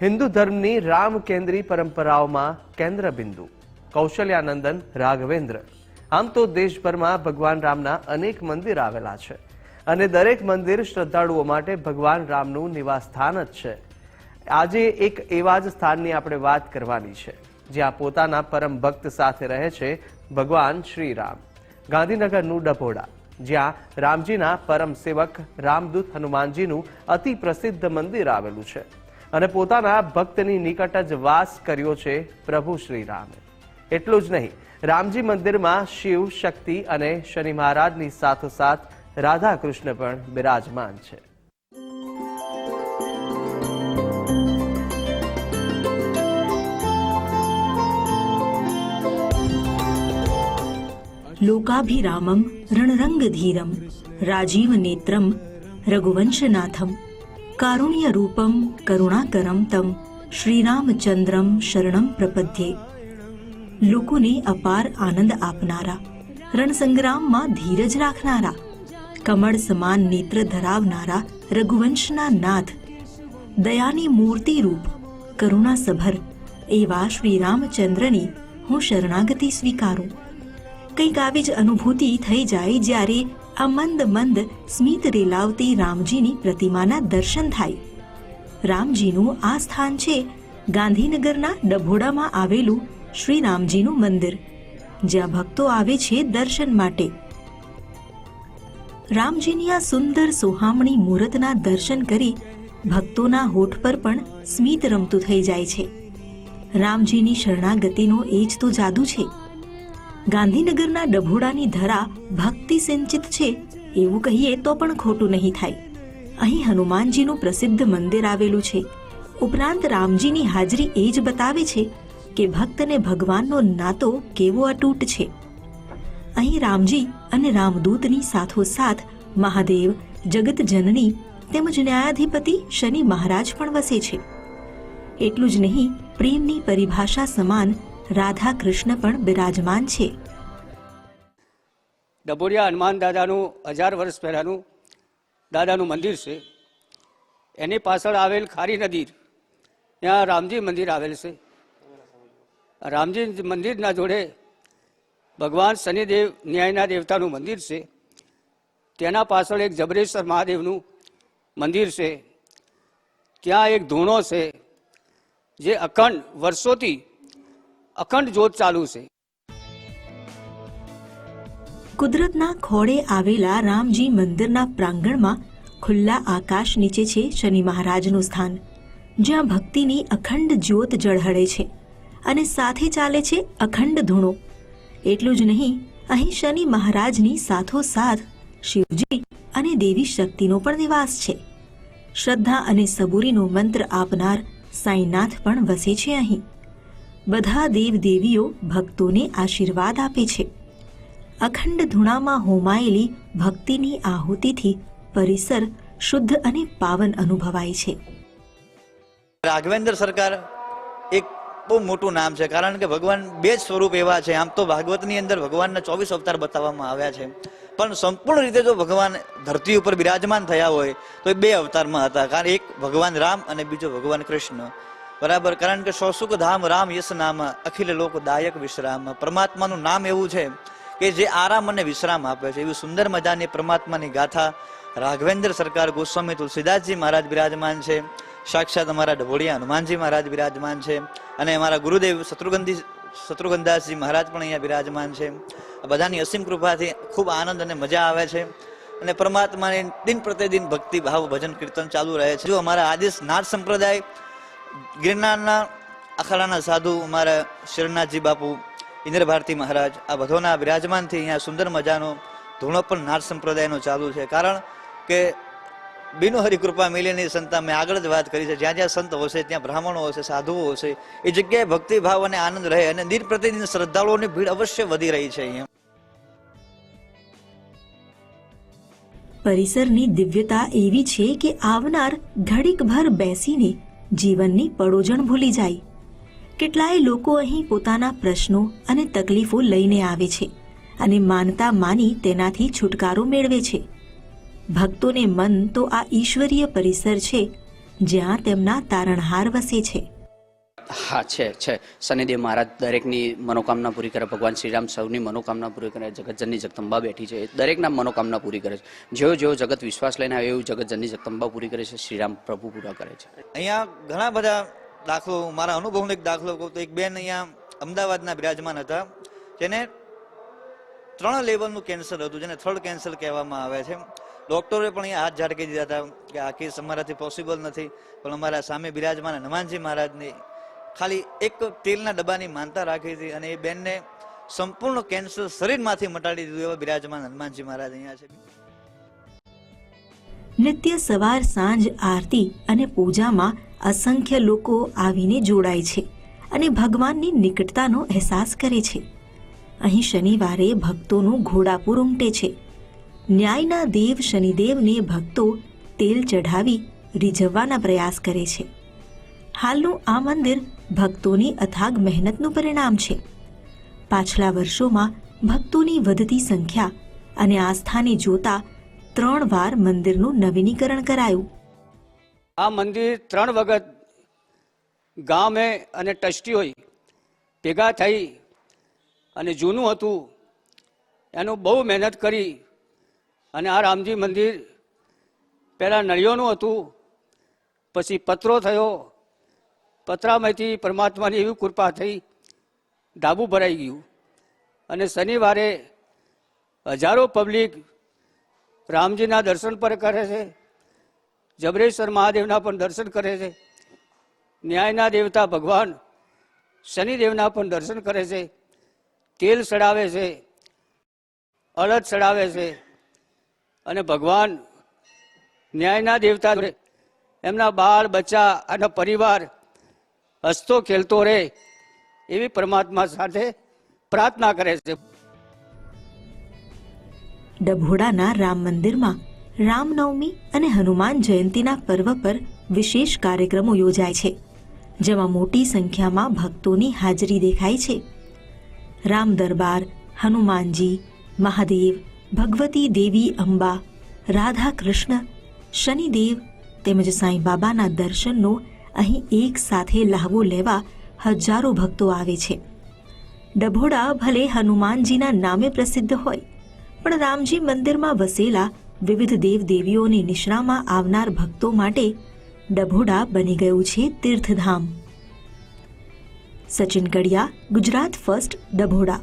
હિન્દુ ધર્મની રામ કેન્દ્રી પરંપરાઓમાં કેન્દ્ર બિંદુ કૌશલ્યાનંદન, રાઘવેન્દ્ર. આમ તો દેશભરમાં ભગવાન રામના અનેક મંદિર આવેલા છે. અને દરેક મંદિર શ્રદ્ધાળુઓ માટે ભગવાન રામનું નિવાસ સ્થાન જ છે. આજે એક એવા જ સ્થાનની આપણે વાત કરવાની છે, જ્યાં પોતાના પરમ ભક્ત સાથે રહે છે ભગવાન શ્રી રામ ગાંધીનગરનું ડભોડા, જ્યાં રામજીના પરમ સેવક રામદૂત હનુમાનજીનું અતિ પ્રસિદ્ધ મંદિર આવેલું છે. અને પોતાના ભક્તની નિકટ જ વાસ કર્યો છે પ્રભુ શ્રી રામે. એટલું જ નહીં, રામજી મંદિરમાં શિવ શક્તિ અને શનિ મહારાજની સાથોસાથ રાધા કૃષ્ણ પણ બિરાજમાન છે. લોકાભિરામમ રણરંગધીરમ રાજીવ નેત્રમ રઘુવંશનાથમ કારુણ્યરૂપમ કરુણાકરમ તમ શ્રીરામચંદ્રમ શરણમ પ્રપદ્યે લોકોને અપાર આનંદ આપનારા રણસંગ્રામમાં ધીરજ રાખનારા કમળ સમાન નેત્ર ધરાવનારા રઘુવંશના નાથ દયાની મૂર્તિ રૂપ કરુણાસભર એવા શ્રી રામચંદ્રની હું શરણાગતિ સ્વીકારું કંઈક આવી જ અનુભૂતિ થઈ જાય જ્યારે આ મંદ મંદ સ્મિત રેલાવતી રામજીની પ્રતિમાના દર્શન થાય. રામજીનું આ સ્થાન છે ગાંધીનગરના ડભોડામાં આવેલું શ્રી રામજીનું મંદિર, જ્યાં ભક્તો આવે છે દર્શન માટે. રામજીની આ સુંદર સોહામણી મૂર્તના દર્શન કરી ભક્તોના હોઠ પર પણ સ્મિત રમતું થઈ જાય છે. રામજીની શરણાગતિનો એ જ તો જાદુ છે. ગાંધીનગરના ડભોડાની ધરા ભક્તિ સિંચિત છે એવું કહીએ તો પણ ખોટું નહીં થાય. અહીં હનુમાનજીનું પ્રસિદ્ધ મંદિર આવેલું છે. ઉપરાંત રામજીની હાજરી એ જ બતાવે છે કે ભક્તને ભગવાનનો નાતો કેવો અતૂટ છે. અહીં રામજી અને રામદૂતની સાથોસાથ મહાદેવ જગત જનની તેમજ ન્યાયાધિપતિ શનિ મહારાજ પણ વસે છે. એટલું જ નહીં, પ્રેમની પરિભાષા સમાન રાધા કૃષ્ણ પણ બિરાજમાન છે. ડબોડિયા હનુમાન દાદાનું હજાર વર્ષ પહેલાંનું દાદાનું મંદિર છે. એની પાછળ આવેલ ખારી નદી ત્યાં રામજી મંદિર આવેલ છે. રામજી મંદિરના જોડે ભગવાન શનિદેવ ન્યાયના દેવતાનું મંદિર છે. તેના પાછળ એક જબરેશ્વર મહાદેવનું મંદિર છે. ત્યાં એક ધૂણો છે, જે અખંડ વર્ષોથી અખંડ જોત ચાલુ છે. કુદરતના ખોળે આવેલા રામજી મંદિરના પ્રાંગણમાં ખુલ્લા આકાશ નીચે છે શનિ મહારાજનું સ્થાન, જ્યાં ભક્તિની અખંડ જ્યોત જળહળે છે અને સાથે ચાલે છે અખંડ ધૂણો. એટલું જ નહીં, અહીં શનિ મહારાજની સાથોસાથ શિવજી અને દેવી શક્તિનો પણ નિવાસ છે. શ્રદ્ધા અને સબૂરીનો મંત્ર આપનાર સાંઈનાથ પણ વસે છે અહીં. બધા દેવદેવીઓ ભક્તોને આશીર્વાદ આપે છે. અખંડ ધૂણામાં હોમાયેલી ભક્તિની આહુતિથી પરિસર શુદ્ધ અને પાવન અનુભવાય છે. રાઘવેન્દ્ર સરકાર એક બહુ મોટું નામ છે, કારણ કે ભગવાન બે જ સ્વરૂપ એવા છે. આમ તો ભાગવતની અંદર ભગવાનના ચોવીસ અવતાર બતાવવામાં આવ્યા છે. પણ સંપૂર્ણ રીતે જો ભગવાન ધરતી ઉપર બિરાજમાન થયા હોય, તો એ બે અવતારમાં હતા. કારણ એક ભગવાન રામ અને બીજો ભગવાન કૃષ્ણ. બરાબર, કારણ કે સોસુખ ધામ રામ યશ નામ, અખિલ લોક દાયક વિશ્રામ. પરમાત્માનું નામ એવું છે કે જે આરામ અને વિશ્રામ આપે છે. એવી સુંદર મજાની પરમાત્માની ગાથા રાઘવેન્દ્ર સરકાર ગોસ્વામી તુલસીદાસજી મહારાજ બિરાજમાન છે. સાક્ષાત અમારા ડભોડિયા હનુમાનજી મહારાજ બિરાજમાન છે અને અમારા ગુરુદેવ શત્રુઘ્નજી, શત્રુઘ્નદાસજી મહારાજ પણ અહીંયા બિરાજમાન છે. બધાની અસીમ કૃપાથી ખૂબ આનંદ અને મજા આવે છે અને પરમાત્માની દિન પ્રતિદિન ભક્તિ, ભાવ, ભજન, કીર્તન ચાલુ રહે છે. જો અમારા આદેશ નાથ સંપ્રદાય ગિરનારના અખાડાના સાધુ અમારા શિરનાથજી બાપુ ઇન્દ્ર ભારતી મહારાજ, આ બધોના બિરાજમાનથી અહીંયા સુંદર મજાનો ધૂણો પણ નાર સંપ્રદાયનો ચાલુ છે. કારણ કે બિનુ હરિકૃપા મિલેની સંતા મેં આગળ જ વાત કરી છે. જ્યાં જ્યાં સંત હશે, ત્યાં બ્રાહ્મણો હશે, સાધુઓ હશે, એ જગ્યાએ ભક્તિ ભાવ અને આનંદ રહે અને દિન પ્રતિદિન શ્રદ્ધાળુઓની ભીડ અવશ્ય વધી રહી છે અહીંયા. પરિસરની દિવ્યતા એવી છે કે આવનાર ઘડીકભર બેસીને જીવનની પડોજણ ભૂલી જાય. કેટલાય લોકો અહીં પોતાના પ્રશ્નો અને તકલીફો લઈને આવે છે અને માનતા માની તેનાથી છુટકારો મેળવે છે. ભક્તોને મન તો આ ઈશ્વરીય પરિસર છે જ્યાં તેમના તારણહાર વસે છે. હા, છે છે. શનિદેવ મહારાજ દરેકની મનોકામના પૂરી કરે, ભગવાન શ્રીરામ સૌની મનોકામના પૂરી કરે, જગતજનની જગદંબા બેઠી છે દરેકના મનોકામના પૂરી કરે છે. જેવો જેવો જગત વિશ્વાસ લઈને આવે, એવું જગતજનની જગદંબા પૂરી કરે છે, શ્રીરામ પ્રભુ પૂરા કરે છે. અહીંયા ઘણા બધા દાખલો, મારા અનુભવનો એક દાખલો કહું તો, એક બેન અહીંયા અમદાવાદના બિરાજમાન હતા, જેને ત્રણ લેવલનું કેન્સર હતું, જેને થર્ડ કેન્સર કહેવામાં આવે છે. ડૉક્ટરે પણ અહીંયા હાથ ઝાટકી દીધા હતા કે આ કેસ અમારાથી પોસિબલ નથી, પણ અમારા સામે બિરાજમાન હનુમાનજી મહારાજની ખાલી એક તેલના ડબ્બાની માનતા રાખી હતી અને એ બેનને સંપૂર્ણ કેન્સર શરીરમાંથી મટાડી દીધું એવા બિરાજમાન હનુમાનજી મહારાજ અહીંયા છે. નિત્ય સવાર, સાંજ, આરતી અને પૂજામાં અસંખ્ય લોકો આવીને જોડાય છે અને ભગવાનની નિકટતાનો અહેસાસ કરે છે. અહીં શનિવારે ભક્તોનું ઘોડાપુર ઉમટે છે. ન્યાયના દેવ શનિદેવને ભક્તો તેલ ચઢાવી રીઝવવાના પ્રયાસ કરે છે. હાલનું આ મંદિર ભક્તોની અથાગ મહેનતનું પરિણામ છે. પાછલા વર્ષોમાં ભક્તોની વધતી સંખ્યા અને આસ્થાને જોતા ત્રણ વાર મંદિરનું નવીનીકરણ કરાયું. આ મંદિર ત્રણ વખત ગામે અને ટ્રસ્ટીઓએ ભેગા થઈ અને જૂનું હતું. એનું બહુ મહેનત કરી અને આ રામજી મંદિર પહેલાં નળિયોનું હતું, પછી પતરો થયો પતરામાંથી પરમાત્માની એવી કૃપા થઈ, ડાબું ભરાઈ ગયું. અને શનિવારે હજારો પબ્લિક રામજીના દર્શન પર કરે છે, જબરેશ્વર મહાદેવના પણ દર્શન કરે છે, ન્યાયના દેવતા ભગવાન શનિદેવના પણ દર્શન કરે છે, તેલ ચડાવે છે અડદ ચડાવે છે, અને ભગવાન ન્યાયના દેવતા એમના બાળ, બચ્ચા અને પરિવાર હસતો ખેલતો રહે એવી પરમાત્મા સાથે પ્રાર્થના કરે છે. ડભોડાના રામ મંદિરમાં રામનવમી અને હનુમાન જયંતીના પર્વ પર વિશેષ કાર્યક્રમો યોજાય છે, જેમાં મોટી સંખ્યામાં ભક્તોની હાજરી દેખાય છે. રામ દરબાર, હનુમાનજી, મહાદેવ, ભગવતી દેવી અંબા રાધા કૃષ્ણ શનિદેવ તેમજ સાંઈ બાબાના દર્શનનો અહીં એક સાથે લહાવો લેવા હજારો ભક્તો આવે છે. ડભોડા ભલે હનુમાનજીના નામે પ્રસિદ્ધ હોય, પણ રામજી મંદિરમાં વસેલા વિવિધ દેવદેવીઓની નિશ્રામાં આવનાર ભક્તો માટે ડભોડા બની ગયું છે તીર્થધામ. સચિન કડિયા, ગુજરાત ફર્સ્ટ, ડભોડા.